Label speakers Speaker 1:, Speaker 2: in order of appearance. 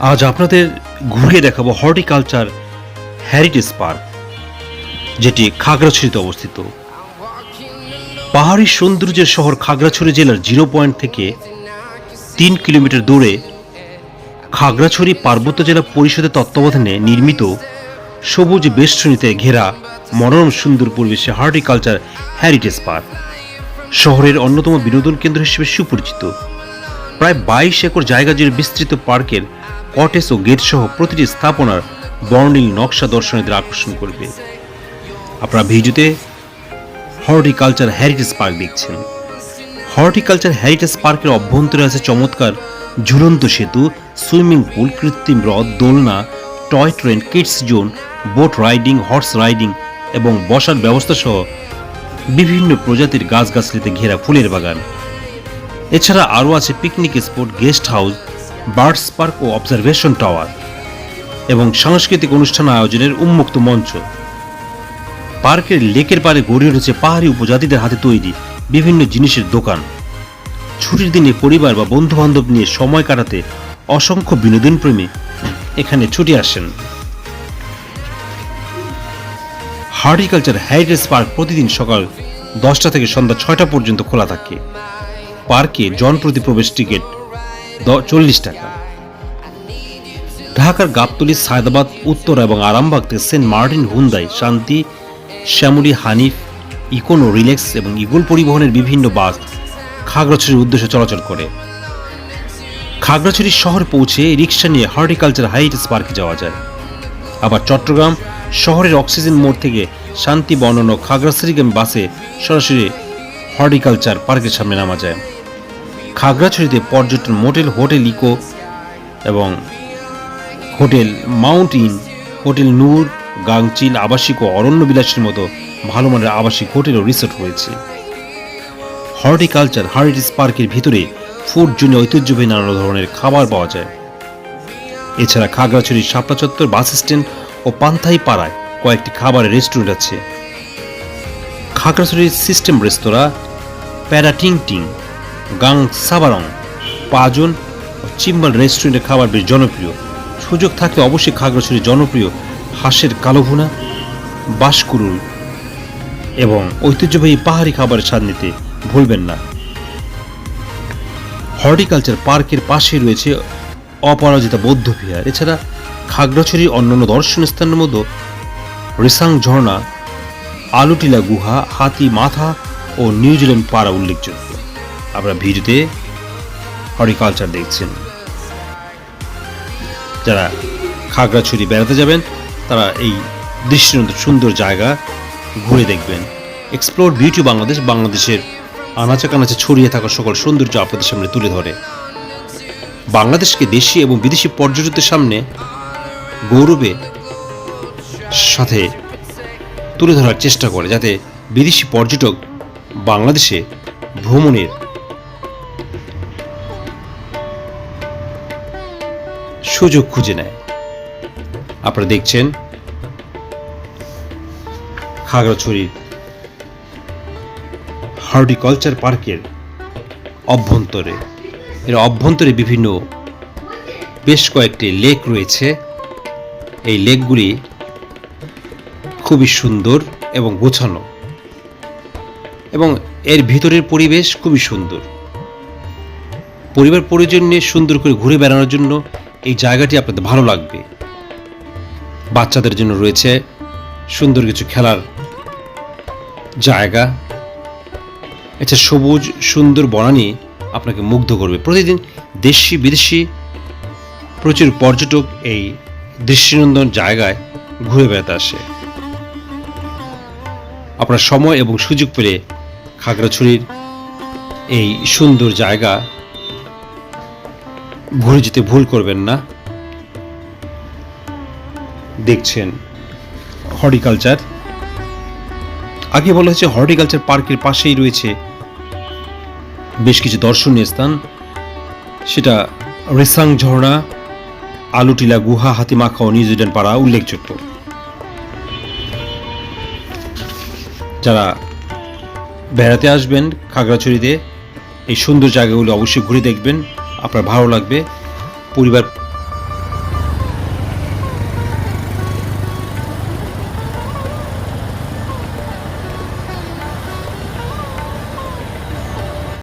Speaker 1: আজ আপনাদের ঘুরিয়ে দেখাবো হর্টিকালচার হ্যারিটেজ পার্ক, যেটি খাগড়াছড়িতে অবস্থিত। পাহাড়ি সৌন্দর্যের শহর খাগড়াছড়ি জেলার জিরো পয়েন্ট থেকে তিন কিলোমিটার দূরে খাগড়াছড়ি পার্বত্য জেলা পরিষদের তত্ত্বাবধানে নির্মিত সবুজ বেষ্টনীতে ঘেরা মনোরম সুন্দর পরিবেশে হর্টিকালচার হ্যারিটেজ পার্ক। শহরের অন্যতম বিনোদন কেন্দ্র হিসেবে সুপরিচিত। প্রায় বাইশ একর জায়গা জুড়ে বিস্তৃত পার্কের কটেজ ও গেট সহ প্রতিটি স্থাপনার বর্ণিল নকশা দর্শনীদের আকর্ষণ করবে। আপনারা ভিডিওতে হর্টিকালচার হ্যারিটেজ পার্ক দেখছেন। হর্টিকালচার হ্যারিটেজ পার্কের অভ্যন্তরে আছে চমৎকার ঝুলন্ত সেতু, সুইমিং পুল, কৃত্রিম হ্রদ, দোলনা toy train, kids zone, boat riding, horse riding এবং বসার ব্যবস্থা সহ বিভিন্ন প্রজাতির গাছগাছলিতে ঘেরা ফুলের বাগান। এছাড়া আরও আছে picnic spot, guest house birds park ও অবজারভেশন টাওয়ার এবং সাংস্কৃতিক অনুষ্ঠান আয়োজনের উন্মুক্ত মঞ্চ। পার্কের লেকের পারে গড়ে উঠেছে পাহাড়ি উপজাতিদের হাতে তৈরি বিভিন্ন জিনিসের দোকান। ছুটির দিনে পরিবার বা বন্ধু বান্ধব নিয়ে সময় কাটাতে অসংখ্য বিনোদন প্রেমী এখানে ছুটে আসেন। হার্টিকালচার হ্যারিটেজ পার্ক প্রতিদিন সকাল দশটা থেকে সন্ধ্যা ছয়টা পর্যন্ত খোলা থাকে। পার্কে জনপ্রতি প্রবেশ টিকিট চল্লিশ টাকা। ঢাকার গাবতলী, সায়দাবাদ, উত্তর এবং আরামবাগ থেকে সেন্ট মার্টিন, হুন্দাই, শান্তি, শ্যামলী, হানিফ, ইকোনো রিলেক্স এবং ইগুল পরিবহনের বিভিন্ন বাস খাগড়াছড়ির উদ্দেশ্যে চলাচল করে। খাগড়াছড়ি শহর পৌঁছে রিক্সা নিয়ে হর্টিকালচার হাইটেস পার্কে যাওয়া যায়। আবার চট্টগ্রাম শহরের অক্সিজেন মোড় থেকে শান্তি বর্ণন ও খাগড়াছড়িগামী বাসে সরাসরি হর্টিকালচার পার্কের সামনে নামা যায়। খাগড়াছড়িতে পর্যটন মোটেল হোটেল ইকো এবং hotel mount inn, hotel Noor, Gangchil, আবাসিক ও অরণ্য বিলাসের মতো ভালো মানের আবাসিক হোটেল ও রিসোর্ট রয়েছে। হর্টিকালচার হারিটেজ পার্কের ভিতরে ফুড জুনে ঐতিহ্যবাহী নানা ধরনের খাবার পাওয়া যায়। এছাড়া খাগড়াছড়ির শাপলা চত্বর বাস স্ট্যান্ড ও পান্থাই পাড়ায় কয়েকটি খাবারের রেস্টুরেন্ট আছে। খাগড়াছড়ির সিস্টেম রেস্তোরাঁ প্যারাটিং টিং গাং সাবারং পাজন ও চিম্বাল রেস্টুরেন্টের খাবার বেশ জনপ্রিয়। সুযোগ থাকলে অবশ্যই খাগড়াছড়ির জনপ্রিয় হাঁসের কালোভুনা বাঁশকুরুল এবং ঐতিহ্যবাহী পাহাড়ি খাবারের স্বাদ নিতে ভুলবেন না। হর্টিকালচার পার্কের পাশে রয়েছে অপরাজিতা বৌদ্ধ বিহার। এছাড়া খাগড়াছড়ির অন্যান্য দর্শনীয় স্থানের মধ্যে রিসাং ঝর্ণা, আলুটিলা গুহা, হাতি মাথা ও নিউজিল্যান্ড পাড়া উল্লেখযোগ্য। আপনারা ভিডিওতে হর্টিকালচার দেখছেন। যারা খাগড়াছড়ি বেড়াতে যাবেন, তারা এই দৃষ্টিনন্দন সুন্দর জায়গা ঘুরে দেখবেন। এক্সপ্লোর বিউটি বাংলাদেশ বাংলাদেশের আনাচে কানাচে ছড়িয়ে থাকা সকল সৌন্দর্য আপনাদের সামনে তুলে ধরে। বাংলাদেশকে দেশি এবং বিদেশি পর্যটকদের সামনে গৌরবে সাথে তুলে ধরার চেষ্টা করে, যাতে বিদেশি পর্যটক বাংলাদেশে ভ্রমণের সুযোগ খুঁজে নেয়। আপনারা দেখছেন খাগড়াছড়ির হর্টিকালচার পার্কের অভ্যন্তরে। এর অভ্যন্তরে বিভিন্ন বেশ কয়েকটি লেক রয়েছে। এই লেকগুলি খুবই সুন্দর এবং গোছানো। এবং এর ভিতরের পরিবেশ খুবই সুন্দর। পরিবার পরিজন নিয়ে সুন্দর করে ঘুরে বেড়ানোর জন্য এই জায়গাটি আপনাদের ভালো লাগবে। বাচ্চাদের জন্য রয়েছে সুন্দর কিছু খেলার জায়গা। এছাড়া সবুজ, সুন্দর বনানী আপনাকে মুগ্ধ করবে। প্রতিদিন দেশি, বিদেশি, প্রচুর পর্যটক এই দৃষ্টিনন্দন জায়গায় ঘুরে বেড়াতে আসে। আপনার সময় এবং সুযোগ পেলে খাগড়াছড়ির এই সুন্দর জায়গা ঘুরে যেতে ভুল করবেন না। দেখছেন হর্টিকালচার। আগে বলা হয়েছে হর্টিকালচার পার্কের পাশেই রয়েছে বেশ কিছু দর্শনীয় স্থান। সেটা রেসাং ঝর্ণা, আলুটিলা গুহা হাতিমাখা ও নিউজিল্যান্ড পাড়া উল্লেখযোগ্য। যারা বেড়াতে আসবেন খাগড়াছড়িতে, এই সুন্দর জায়গাগুলো অবশ্যই ঘুরে দেখবেন। আপনার ভালো লাগবে। পরিবার